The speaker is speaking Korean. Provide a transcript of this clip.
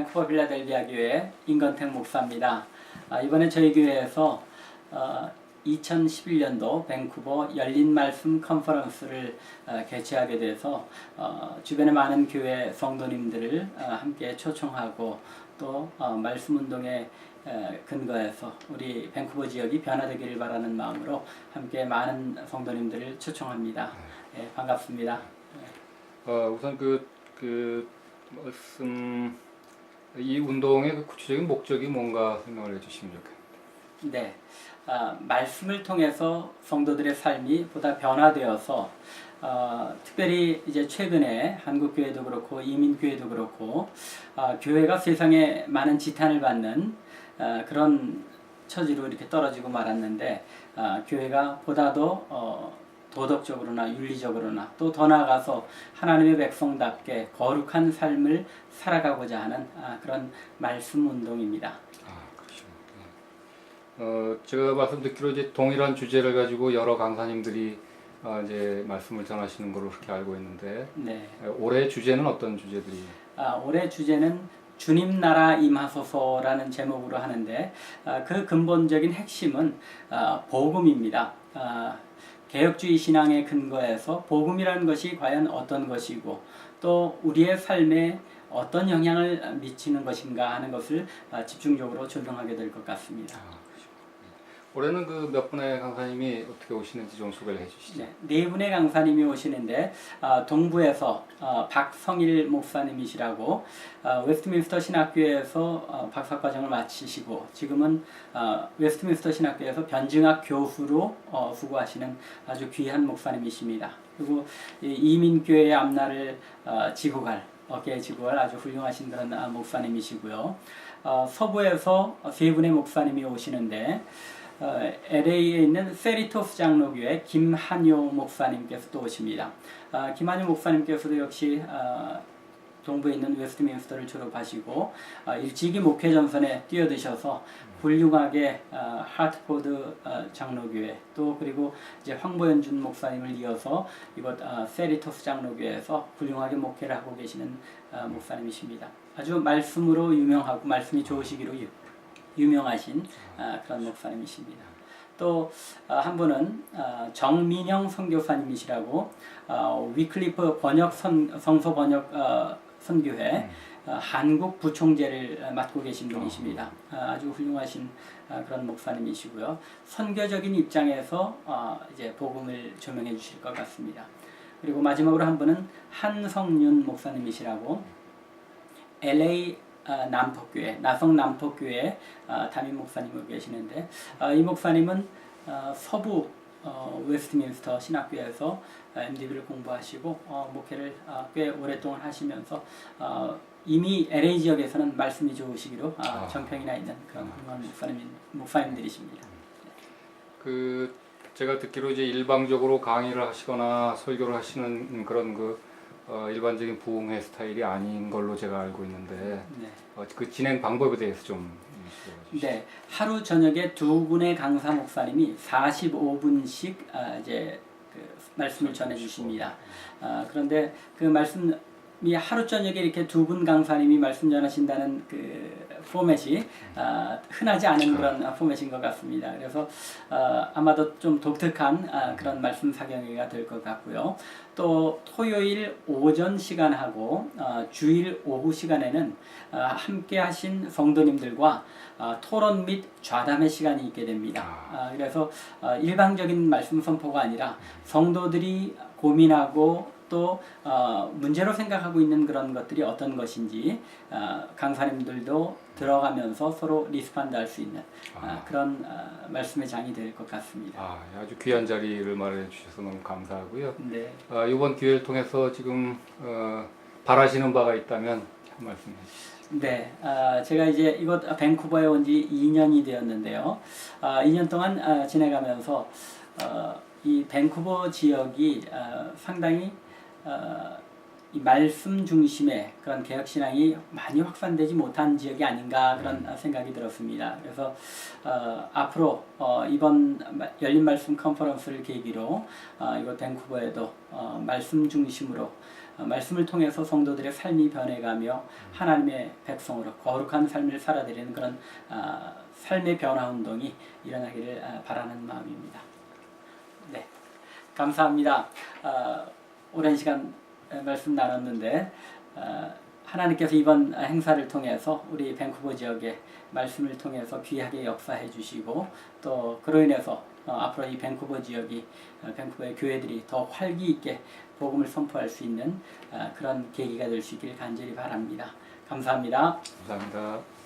밴쿠버 빌라델비아 교회 임건택 목사입니다. 아, 이번에 저희 교회에서 어, 2011년도 밴쿠버 열린 말씀 컨퍼런스를 어, 개최하게 돼서 어, 주변의 많은 교회 성도님들을 어, 함께 초청하고 또 어, 말씀 운동에 에, 근거해서 우리 밴쿠버 지역이 변화되기를 바라는 마음으로 함께 많은 성도님들을 초청합니다. 예, 반갑습니다. 어, 우선 그, 그 말씀 이 운동의 그 구체적인 목적이 뭔가 설명을 해주시면 좋겠습니다. 네, 아, 말씀을 통해서 성도들의 삶이 보다 변화되어서 어, 특별히 이제 최근에 한국 교회도 그렇고 이민 교회도 그렇고 아, 교회가 세상에 많은 지탄을 받는 아, 그런 처지로 이렇게 떨어지고 말았는데 아, 교회가 보다도 어, 도덕적으로나 윤리적으로나 또 더 나아가서 하나님의 백성답게 거룩한 삶을 살아가고자 하는 아, 그런 말씀 운동입니다. 아. 어, 제가 말씀 듣기로 이제 동일한 주제를 가지고 여러 강사님들이 어, 이제 말씀을 전하시는 걸로 그렇게 알고 있는데 네. 어, 올해 주제는 어떤 주제들이? 아, 올해 주제는 주님 나라 임하소서라는 제목으로 하는데 아, 그 근본적인 핵심은 아, 복음입니다. 아, 개혁주의 신앙의 근거에서 복음이라는 것이 과연 어떤 것이고 또 우리의 삶에 어떤 영향을 미치는 것인가 하는 것을 아, 집중적으로 조명하게 될 것 같습니다. 올해는 그 몇 분의 강사님이 어떻게 오시는지 좀 소개를 해주시죠. 네, 네 분의 강사님이 오시는데 아, 동부에서 아, 박성일 목사님이시라고 아, 웨스트민스터 신학교에서 어, 박사과정을 마치시고 지금은 아, 웨스트민스터 신학교에서 변증학 교수로 어, 수고하시는 아주 귀한 목사님이십니다. 그리고 이 이민교회의 앞날을 어, 지고 갈 어깨에 지고 갈 아주 훌륭하신 그런 아, 목사님이시고요. 어, 서부에서 세 분의 목사님이 오시는데 어, LA에 있는 세리토스 장로교회 김한효 목사님께서 또 오십니다. 아, 김한효 목사님께서도 역시 아, 동부에 있는 웨스트민스터를 졸업하시고 아, 일찍이 목회 전선에 뛰어드셔서 훌륭하게 아, 하트포드 아, 장로교회 또 그리고 이제 황보현준 목사님을 이어서 이곳 아, 세리토스 장로교회에서 훌륭하게 목회를 하고 계시는 아, 목사님이십니다. 아주 말씀으로 유명하고 말씀이 좋으시기로 유, 유명하신 아, 그런 목사님이십니다. 또 한 분은 아, 정민영 선교사님이시라고 어, 위클리프 번역 선, 성서 번역 어, 선교회 어, 한국 부총재를 맡고 계신 분이십니다. 아, 아주 훌륭하신 아, 그런 목사님이시고요. 선교적인 입장에서 어, 이제 복음을 조명해 주실 것 같습니다. 그리고 마지막으로 한 분은 한성윤 목사님이시라고 LA 아, 남포교회 나성 남포교회 아, 담임 목사님으로 계시는데 아, 이 목사님은 아, 서부 어, 웨스트민스터 신학교에서 아, MDB를 공부하시고 어, 목회를 아, 꽤 오랫동안 하시면서 어, 이미 LA 지역에서는 말씀이 좋으시기로 아, 아. 정평이나 있는 그런 훌륭한 목사님 목사님들이십니다. 그 제가 듣기로 이제 일방적으로 강의를 하시거나 설교를 하시는 그런 그 어, 일반적인 부흥회 스타일이 아닌 걸로 제가 알고 있는데 네. 어, 그 진행 방법에 대해서 좀. 네, 하루 저녁에 두 분의 강사 목사님이 45분씩 아, 이제 그 말씀을 전해 주십니다. 아, 그런데 그 말씀 이 하루 저녁에 이렇게 두 분 강사님이 말씀 전하신다는 그 포맷이 아, 흔하지 않은 그런 포맷인 것 같습니다. 그래서 아, 아마도 좀 독특한 아, 그런 말씀 사경회가 될 것 같고요. 또 토요일 오전 시간하고 어, 주일 오후 시간에는 어, 함께 하신 성도님들과 어, 토론 및 좌담의 시간이 있게 됩니다. 아, 그래서 어, 일방적인 말씀 선포가 아니라 성도들이 고민하고 또 어, 문제로 생각하고 있는 그런 것들이 어떤 것인지 어, 강사님들도 들어가면서 서로 리스판드 할 수 있는 어, 아. 그런 어, 말씀의 장이 될 것 같습니다. 아, 아주 귀한 자리를 마련해 주셔서 너무 감사하고요. 네. 아, 이번 기회를 통해서 지금 어, 바라시는 바가 있다면 한 말씀 해주시죠. 네, 아, 제가 이제 이곳 밴쿠버에 온 지 2년이 되었는데요. 아, 2년 동안 아, 지내가면서 어, 이 밴쿠버 지역이 아, 상당히 어, 이 말씀 중심의 그런 개혁 신앙이 많이 확산되지 못한 지역이 아닌가 그런 생각이 들었습니다. 그래서 어, 앞으로 어, 이번 마- 열린 말씀 컨퍼런스를 계기로 어, 이곳 밴쿠버에도 어, 말씀 중심으로 어, 말씀을 통해서 성도들의 삶이 변해가며 하나님의 백성으로 거룩한 삶을 살아드리는 그런 어, 삶의 변화 운동이 일어나기를 어, 바라는 마음입니다. 네, 감사합니다. 어, 오랜 시간 에, 말씀 나눴는데 어, 하나님께서 이번 행사를 통해서 우리 밴쿠버 지역에 말씀을 통해서 귀하게 역사해 주시고 또 그로 인해서 어, 앞으로 이 밴쿠버 지역이 어, 밴쿠버의 교회들이 더 활기 있게 복음을 선포할 수 있는 어, 그런 계기가 될 수 있길 간절히 바랍니다. 감사합니다. 감사합니다.